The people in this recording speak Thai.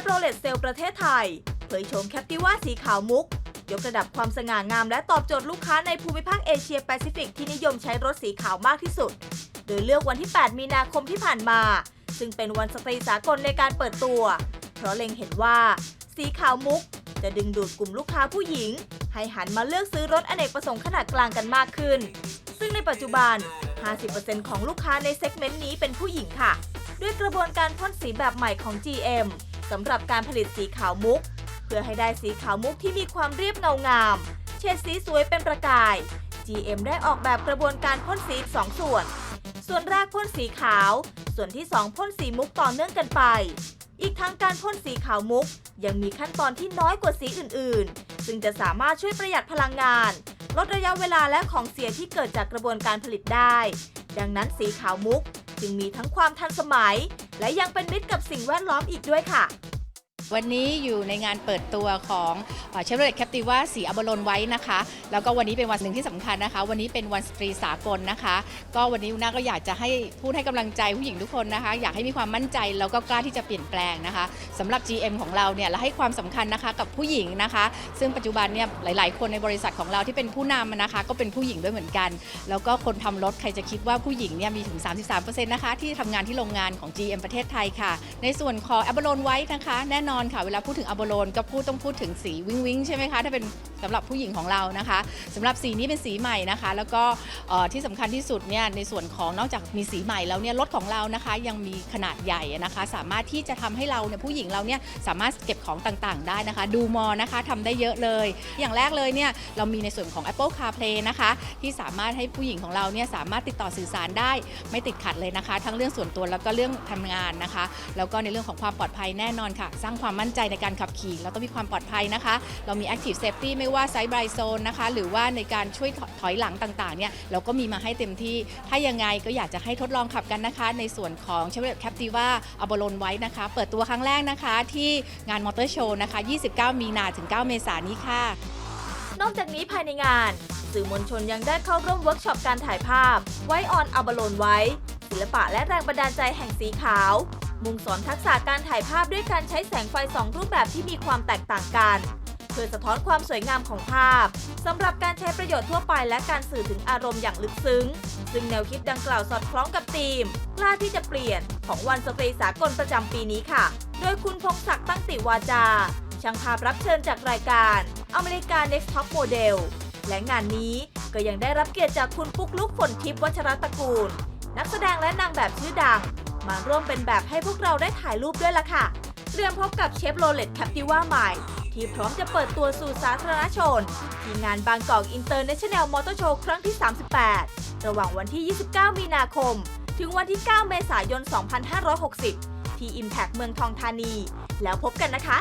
ฟโรเลตเซลประเทศไทย เผยโฉมแคปติว่าสีขาวมุก ยกระดับความสง่างามและตอบโจทย์ลูกค้าในภูมิภาคเอเชียแปซิฟิกที่นิยมใช้รถสีขาวมากที่สุด โดยเลือกวันที่ 8 มีนาคมที่ผ่านมา ซึ่งเป็นวันสตรีสากลในการเปิดตัว เพราะเล็งเห็นว่า สีขาวมุก จะดึงดูดกลุ่มลูกค้าผู้หญิง ให้หันมาเลือกซื้อรถอเนกประสงค์ขนาดกลางกันมากขึ้น ซึ่งในปัจจุบัน 50%ของลูกค้าในเซกเมนต์นี้เป็นผู้หญิงค่ะ ด้วยกระบวนการพ่นสีแบบใหม่ของ GM สำหรับการผลิตสีขาวมุก เพื่อให้ได้สีขาวมุกที่มีความเรียบเงางาม เฉดสีสวยเป็นประกาย GM ได้ออกแบบกระบวนการพ่นสีสองส่วน ส่วนแรกพ่นสีขาว ส่วนที่ 2พ่นสีมุกต่อเนื่องกันไป อีกทั้งการพ่นสีขาวมุก ยังมีขั้นตอนที่น้อยกว่าสีอื่นๆ ซึ่งจะสามารถช่วยประหยัดพลังงาน ลดระยะเวลาและของเสียที่เกิดจากกระบวนการผลิตได้ ดังนั้นสีขาวมุกจึงมีทั้งความทันสมัย และยังเป็นมิตรกับสิ่งแวดล้อมอีกด้วยค่ะ วันนี้อยู่ในงานเปิดตัวของเชฟโรเลตแคปติว่าสีอบรนไว้นะคะ แล้วก็วันนี้เป็นวันหนึ่งที่สำคัญนะคะ วันนี้เป็นวันสตรีสากลนะคะ ก็วันนี้อุน่าก็อยากจะให้พูดให้กำลังใจผู้หญิงทุกคนนะคะ อยากให้มีความมั่นใจแล้วก็กล้าที่จะเปลี่ยนแปลงนะคะสำหรับ GM ของเราเนี่ยเราให้ความสำคัญนะคะกับผู้หญิงนะคะ ซึ่งปัจจุบันเนี่ยหลาย ๆ คนในบริษัทของเราที่เป็นผู้นำนะคะ ก็เป็นผู้หญิงด้วยเหมือนกัน แล้วก็คนทำรถใครจะคิดว่าผู้หญิงเนี่ยมีถึง 33%นะคะที่ทำงานที่โรงงานของ GM ประเทศไทยค่ะ ในส่วนของอับโลนไว้นะคะ แน่นอนค่ะ เวลาพูดถึงอับโลนก็พูดต้องพูดถึงสีวิงวิงใช่ไหมคะ ถ้าเป็นสำหรับผู้หญิงของเรานะคะสำหรับสีนี้เป็นสีใหม่นะคะ แล้วก็ที่สำคัญที่สุดเนี่ยในส่วนของนอกจากมีสีใหม่แล้วเนี่ยรถของเรานะคะยังมีขนาดใหญ่นะคะ สามารถที่จะทำให้เราเนี่ยผู้หญิงเราเนี่ยสามารถเก็บของต่างๆ ได้นะคะ ดูมอนะคะทำได้เยอะเลย อย่างแรกเลยเนี่ยเรามีในส่วนของ Apple CarPlay นะคะ ที่สามารถให้ผู้หญิงของเราเนี่ยสามารถติดต่อสื่อสารได้ไม่ติดขัดเลยนะคะ ทั้งเรื่องส่วนตัวแล้วก็เรื่องทำงานนะคะ แล้วก็ในเรื่องของความปลอดภัยแน่นอนค่ะ สร้างความมั่นใจในการขับขี่ แล้วก็มีความปลอดภัยนะคะ เรามี Active Safety ไม่ว่า Side by Zone นะคะ หรือว่าในการช่วยถอยหลังต่างๆเนี่ยเราก็มีมาให้เต็มที่ ถ้ายังไงก็อยากจะให้ทดลองขับกันนะคะ ในส่วนของ Chevrolet Captiva a b o l o n ไว้นะคะ เปิดตัวครั้งแรกนะคะ ที่งานมอเตอร์โชว์นะคะ 29 มีนาถึง 9 เมษายนนี้ค่ะ นอกจากนี้ภายในงาน สื่อมวลชนยังได้เข้าร่วมเวิร์กช็อปการถ่ายภาพ ไว้ออนอับโลนไว้ ศิลปะและแรงบันดาลใจแห่งสีขาว มุ่งสอนทักษะการถ่ายภาพด้วยการใช้แสงไฟสองรูปแบบที่มีความแตกต่างกัน เพื่อสะท้อนความสวยงามของภาพสำหรับการใช้ประโยชน์ทั่วไปและการสื่อถึงอารมณ์อย่างลึกซึ้ง ซึ่งแนวคิดดังกล่าวสอดคล้องกับธีมกล้าที่จะเปลี่ยนของวันสตรีสากลประจำปีนี้ค่ะ โดยคุณพงศักดิ์ตั้งติวาจาช่างภาพรับเชิญจากรายการอเมริกา Next Top Model และงานนี้ก็ยังได้รับเกียรติจากคุณปุ๊กลุกฝนทิพย์วัชรตระกูล นักแสดงและนางแบบชื่อดัง มาร่วมเป็นแบบให้พวกเราได้ถ่ายรูปด้วยล่ะค่ะ เตรียมพบกับเชฟโรเลตแคปติว่าใหม่ ที่พร้อมจะเปิดตัวสู่สาธารณชน ที่งานบางกอกอินเตอร์เนชั่นแนลมอเตอร์โชว์ครั้งที่ 38 ระหว่างวันที่ 29 มีนาคม ถึงวันที่ 9 เมษายน 2560 ที่ Impact เมืองทองธานี แล้วพบกันนะคะ